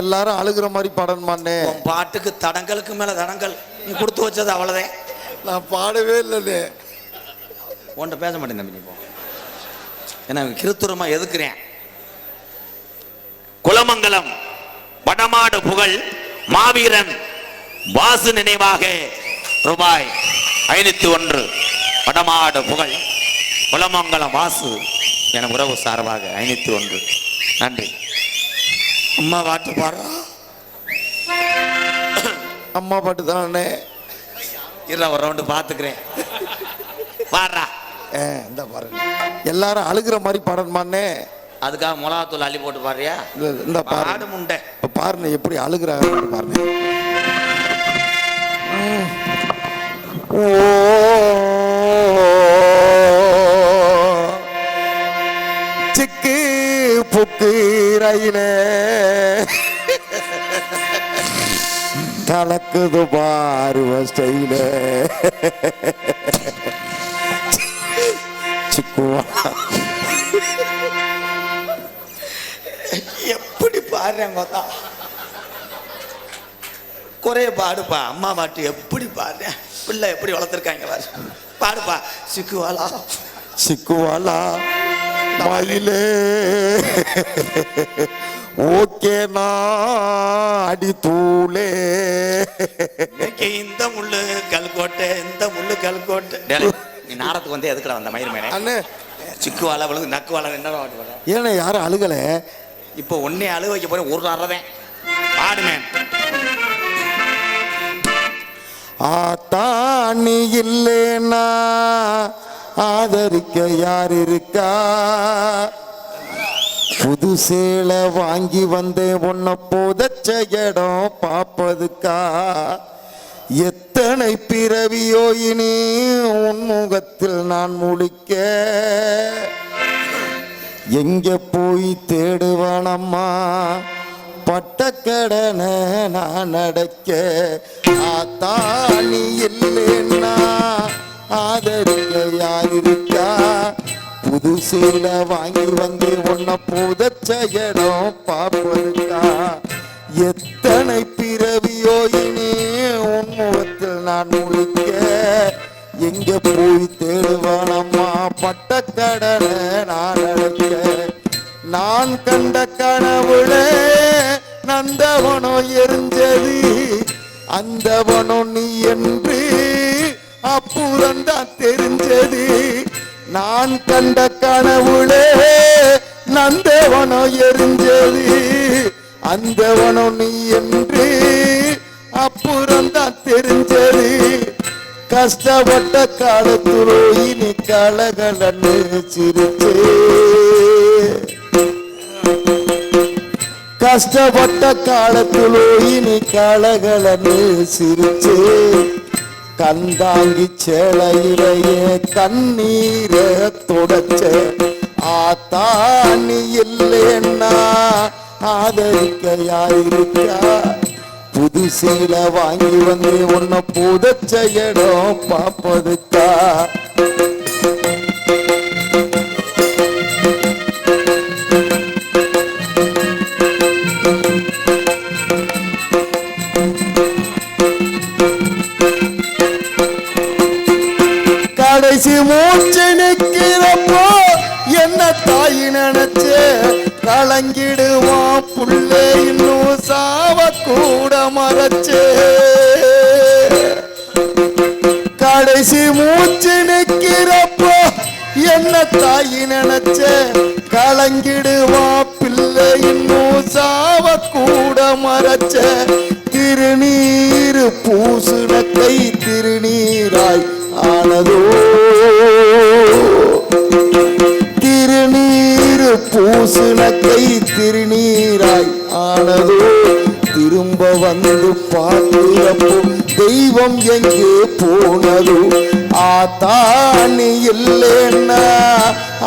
எல்லாரும் அழுகிற மாதிரி பாடணுமாண்ணே உன் பாட்டுக்கு தடங்களுக்கு மேல தடங்கள் நீ கொடுத்து வச்சது அவ்வளவுதான். நான் பாடவே இல்லைண்ணே. உன்கிட்ட பேச மாட்டேன் தம்பி நீ போ. ஏன்னா கிருத்துரமா எதுக்குறேன்? குலமங்கலம் வடமாடு புகழ் மாவீரன் வாசு நினைவாக ரூபாய் ஐநூத்தி ஒன்று வடமாடு புகழ் குலமங்கலம் வாசு என உறவு சார்பாக ஐநூத்தி ஒன்று. நன்றி. அம்மா பாட்டு பாடுறா? அம்மா பாட்டு தானே? இருடா ஒரு ரவுண்டு பாத்துக்கிறேன். பாடுறா. ஏ இந்த பாருங்க எல்லாரும் அழுகிற மாதிரி பாடணுமாண்ணே? அதுக்காக மிளகாத்தூள் அள்ளி போட்டு பாடுறியா? இந்த- பாடு முண்டை. இப்ப பாருங்க எப்படி அழுகுறாங்க பாருங்க. ஓ சிக்கு புக்கு ரயிலே. கலக்குது பாருவ ஸ்டைல. சிக்குவா. எப்படி பாடுறேன் பார்த்தா குறைய பாடுப்பா அம்மா பாட்டு எப்படி பாடுறேன்? பிள்ளை எப்படி வளர்த்துருக்காங்க பாரு. பாடுப்பா சிக்குவாளா? சிக்குவாலா மயிலே ஓகேனா அடி தூளே இந்த முள்ளு கல்கோட்டை இந்த முள்ளு கல்கோட்டை. நீ நாடத்துக்கு வந்து எதுக்குடா வந்த மயிர் மேலே? அண்ணே. சிக்குவாலா விழுந்து நக்குவாலா என்ன பாட்டு பாடுற? ஏன்னா யாரும் அழுகல? இப்போ ஒன்னே அழுக வைக்க போறேன் ஒரு அறதேன் பாடுமேன் ஆத்தா நீ இல்லேனா? ஆதரிக்க யார் இருக்கா புது சேலை வாங்கி வந்தேன் உன்னை போதச்ச இடம் பார்ப்பதுக்கா? எத்தனை பிறவியோ இனி உன் முகத்தில் நான் முழிக்க? எங்க போய் தேடுவானம்மா பட்டக்கடனை நான் அடைக்க. ஆத்தா நீ இல்லைன்னா ஆதரி புது சேலை வாங்கி வந்து உன்னை புதச்ச இடம் பார்ப்பதுக்கா? எத்தனை பிறவியோ இனி உன் முகத்தில் நான் முழிக்க? எங்க போய் தேடுவானம்மா? பட்டக்கடனை நான் அழைக்க. நான் கண்ட கனவுல நந்தவனம் எரிஞ்சது. அந்தவனம் நீ என்று அப்புறம்தான் தெரிஞ்சது. நான் கண்ட நந்தவனம் எரிஞ்சது அந்தவனம் நீ என்று அப்புறம் தான் தெரிஞ்சது கஷ்டப்பட்ட காலத்துலோ இனி கலகலன்னு சிரிச்சு கஷ்டப்பட்ட காலத்துலோ இனி கலகலன்னு சிரிச்சு கந்தாங்கி சேலையிலேயே கண்ணீரை தொடச்ச ஆத்தானி இல்லைன்னா ஆதரிக்க யாருக்கா புது சேலை வாங்கி வந்து உன்னை புதச்ச இடம் பார்ப்பதுக்கா? கலங்கிடுவான் பிள்ளையின் மூசாவ கூட மறைச்ச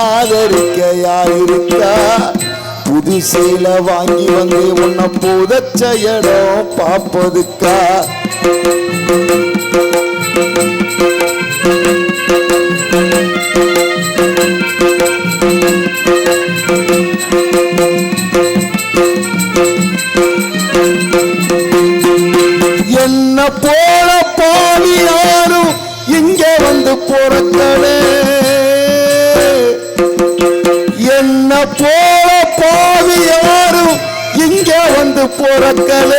ஆதரிக்க யாருக்கா புது சேலை வாங்கி வந்து உன்னை புதச்ச இடம் பார்ப்பதுக்கா? பிறக்கல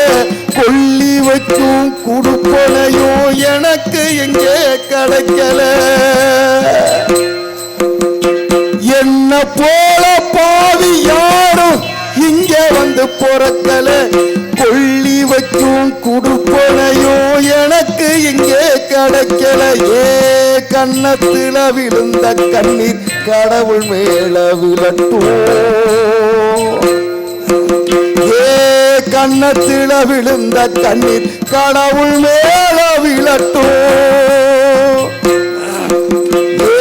கொல்லி வைக்கும் குடுப்பனையும் எனக்கு எங்கே கிடைக்கல. என்ன போல பாவி யாரும் இங்க வந்து பிறக்கல. கொல்லி வைக்கும் குடுப்பனையும் எனக்கு இங்கே கிடைக்கல. ஏ கண்ணத்தில் விழுந்த கண்ணீர் கடவுள் மேல விழட்டும். ஏ கண்ணத்தில விழுந்த கண்ணீர் கடவுள் மேல விழட்டும்.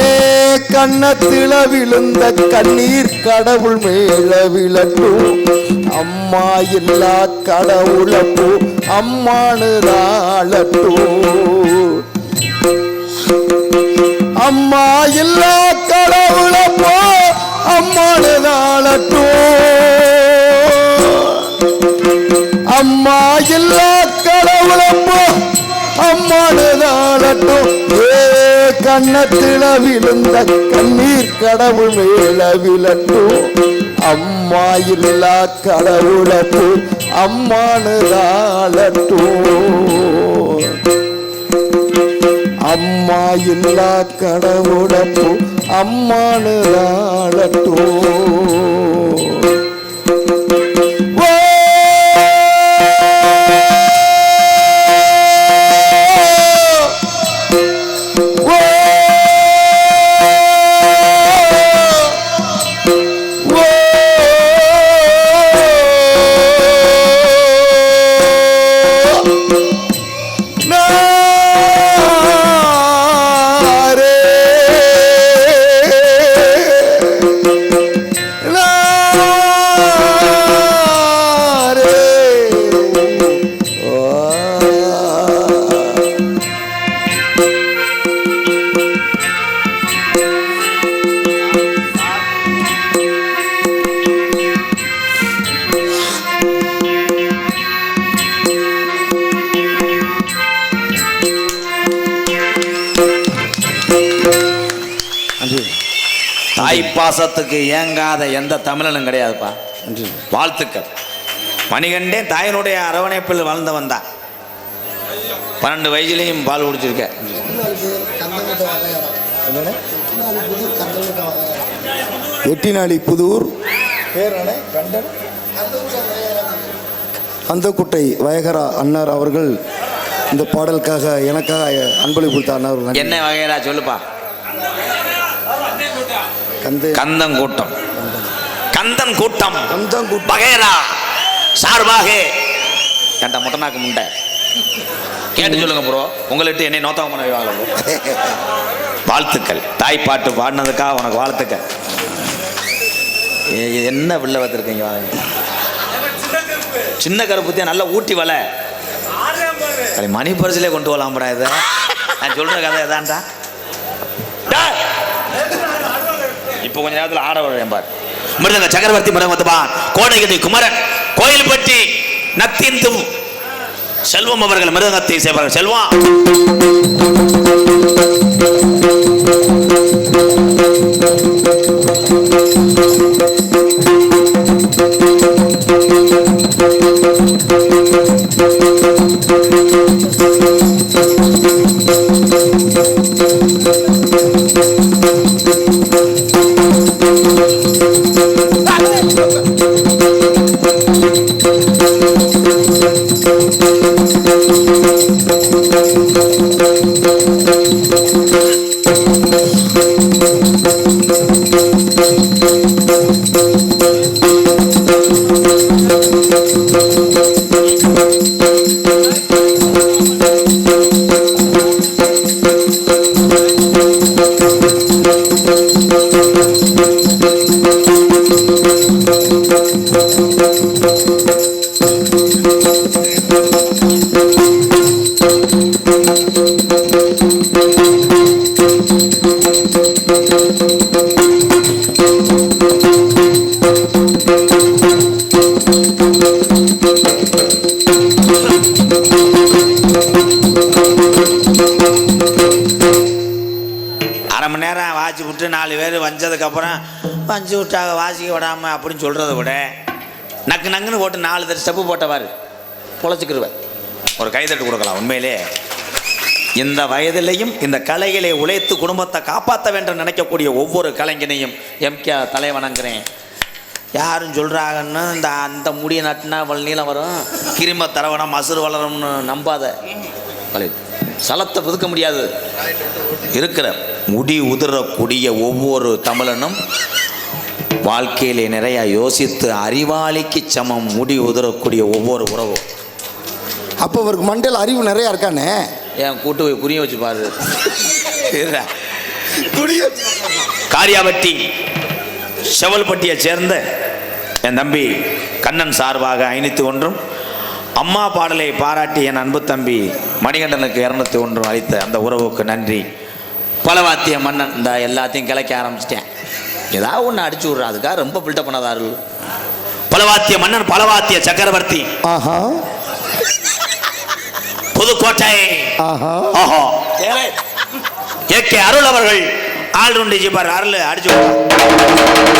ஏ கண்ணத்தில விழுந்த கண்ணீர் கடவுள் மேல விழட்டும். அம்மா இல்லா கடவுளப்போ அம்மானுதாளட்டும் அம்மா இல்லா கடவுளப்போ அம்மானுதாளட்டும் அம்மா எல்லா கடவுளப்போ அம்மாடுதாளட்டும் ஏ கண்ணத்தில விழுந்த கண்ணீர் கடவுள் மேல விழட்டும் அம்மா இல்லா கடவுளப்போ அம்மானுதாளட்டும் அம்மா இல்லா கடவுளப்போ அம்மானு பாசத்துக்கு ஏங்காத எந்த தமிழனும் கிடையாதுப்பா. வாழ்த்துக்கள். மணிகண்டே தாயினுடைய அரவணைப்பில் வளர்ந்தவன் தான் பன்னெண்டு வயசுலையும் பால் குடிச்சிருக்க. எட்டினாளி புதூர். அந்தக்குட்டை வயகரா அன்னார் அவர்கள் இந்த பாடலுக்காக எனக்காக அன்பளிப்பு கொடுத்த அன்னார். நன்றி. என்ன வகையரா சொல்லுப்பா. கந்தன். கூட்டம் கந்தன் கூட்டம் கந்தன் கூட்டம். வகையரா சார்பாக. ஏன்டா முட்டநாக்கு முண்டை. கேட்டு சொல்லுங்க ப்ரோ. உங்கள்கிட்ட என்னை நோத்தம் பண்ண bro. வாழ்த்துக்கள். தாய் பாட்டு பாடினதுக்காக உனக்கு வாழ்த்துக்கள். என்ன பிள்ளை பார்த்துருக்கீங்க வாங்க சின்ன கருப்புத்தியா நல்லா ஊட்டி வலை மணி பரிசிலே கொண்டு வரலாம்டா இதை. நான் சொல்ற கதை எதான்டா இப்போ கொஞ்ச நேரத்தில் ஆட என்பார் மிருதங்க சக்கரவர்த்தி மிருதமத்துபான் கோடைகதி குமரன் கோயில்பட்டி நத்திந்து செல்வம் அவர்கள் மிருதங்கத்தை செய்வார்கள் செல்வம் வாசித்து விட்டாங்க வாசிக்க விடாம அப்படின்னு சொல்கிறத விட நக்கு நக்குன்னு போட்டு நாலு தடவை ஸ்டெப்பு போட்டவாரு பொழைச்சிக்கிருவேன் ஒரு கைதட்டு கொடுக்கலாம் உண்மையிலே. இந்த வயதிலையும் இந்த கலைகளை உழைத்து குடும்பத்தை காப்பாற்ற வேண்டும் நினைக்கக்கூடிய ஒவ்வொரு கலைஞனையும் எம்கே தலை வணங்குறேன் யாரும் சொல்கிறாங்கன்னு இந்த அந்த முடியை நட்டினா இவ்வளவு நீளம் வரும். கிரும தரவணம் மசுறு வளரும்னு நம்பாத. சலத்தை புதுக்க முடியாது. இருக்கிற முடி உதிரக்கூடிய ஒவ்வொரு தமிழனும் வாழ்க்கையிலே நிறைய யோசித்து அறிவாளிக்கு சமம் முடி உதிரக்கூடிய ஒவ்வொரு உறவும். அப்போ அவருக்கு மண்டையில் அறிவு நிறையா இருக்கானே? என் கூட்டு போய் புரிய வச்சு பாரு. காரியாபட்டி செவல்பட்டியை சேர்ந்த என் தம்பி கண்ணன் சார்பாக ஐநூற்றி ஒன்றும் அம்மா பாடலை பாராட்டி என் அன்பு தம்பி மணிகண்டனுக்கு இரநூத்தி ஒன்றும் அளித்த அந்த உறவுக்கு நன்றி. பலவாத்திய மன்னன் இந்த எல்லாத்தையும் கிளைக்க ஆரம்பிச்சிட்டேன். ஏதாவது ஒன்று அடிச்சு விட்றா அதுக்காக ரொம்ப பில்டப் பண்ணதாரு பலவாத்திய மன்னன் பலவாத்திய சக்கரவர்த்தி. ஆஹா. புதுக்கோட்டை ஆஹா. ஓஹோ. ஏகே அருள் அவர்கள் ஆல்ரவுண்ட் ஜிபார் அருள் அடிச்சு விட்டார்.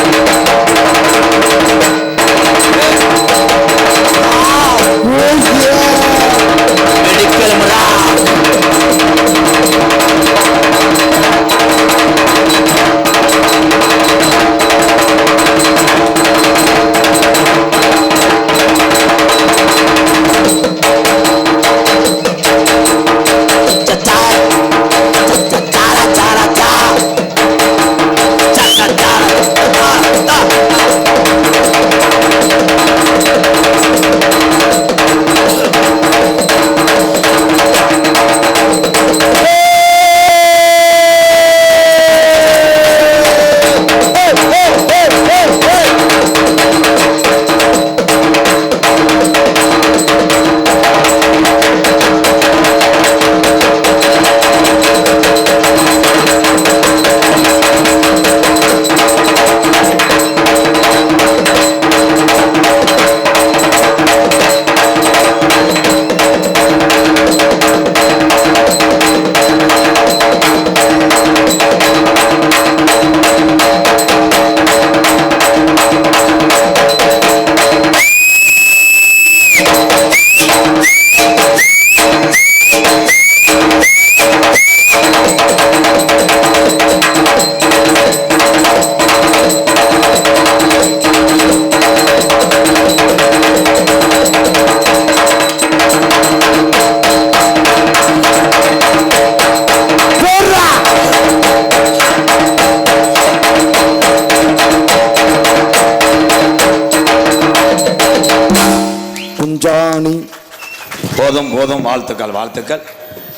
போதும் போதும் வாழ்த்துக்கள் வாழ்த்துக்கள்.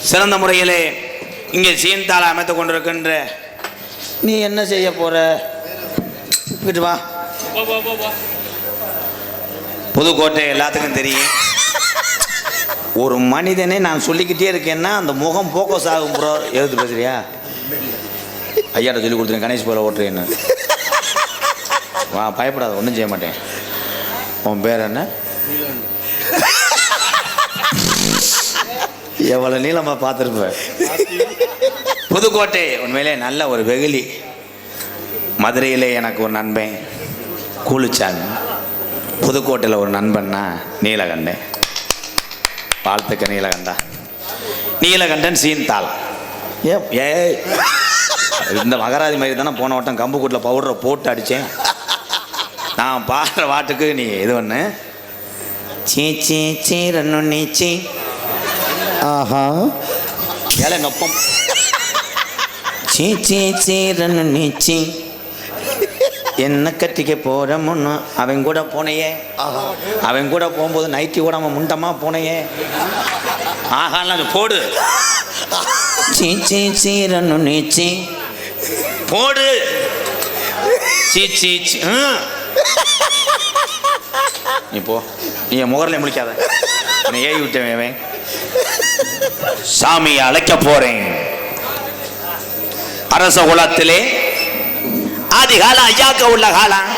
சிறந்த முறையிலே இங்கே சீன்தாள அமைத்து கொண்டிருக்கின்ற நீ என்ன செய்ய போற? வீட்டு வா. புதுக்கோட்டை எல்லாத்துக்கும் தெரியும். ஒரு மனிதனை நான் சொல்லிக்கிட்டே இருக்கேன்னா அந்த முகம் போக்கஸ் ஆகும் ப்ரோ எழுத்து பேசுறியா? ஐயாட்ட சொல்லி கொடுத்துருங்க கணேஷ் போல ஓட்டுறேன்னு. வா பயப்படாத ஒன்றும் செய்ய மாட்டேன். உன் பேர் என்ன? எவ்வளோ நீளமாக பார்த்துருப்ப? புதுக்கோட்டை உண்மையிலே நல்ல ஒரு வெகுளி. மதுரையிலே எனக்கு ஒரு நண்பன் கூலிச்சாமி. புதுக்கோட்டையில் ஒரு நண்பன்னா நீலகண்டன். வாழ்த்துக்க நீலகண்டா. நீலகண்டன் சீன்தாள் ஏ ஏ இந்த மகராதி மாதிரி தானே போன வட்டம் கம்பு கூட்டில் பவுடரை போட்டு அடித்தேன் நான் பாடுற பாட்டுக்கு நீ இது ஒன்று சீ சீ சீ ரன்னு நீ சீ. ஆஹா. ஏழை நொப்பம். சீ சீ சீ ரன்னு நீ சீ. என்ன கட்டிக்க போற முன்னு? அவன் கூட போனையே. அவன் கூட போகும்போது நைட்டி கூட அவன் முண்டமா போனையே. ஆஹாலாம் அது போடு. சீ சீ சீ ரன்னு நீ சீ. போடு. சீ சீ சீ. நீ போ. நீ முகரில் முழிக்காத. நீ ஏறி விட்டவன் இவன். சாமியை அழைக்க போறேன். அரச குலத்திலே ஆதி காலம் ஐயாக்க உள்ள காலம்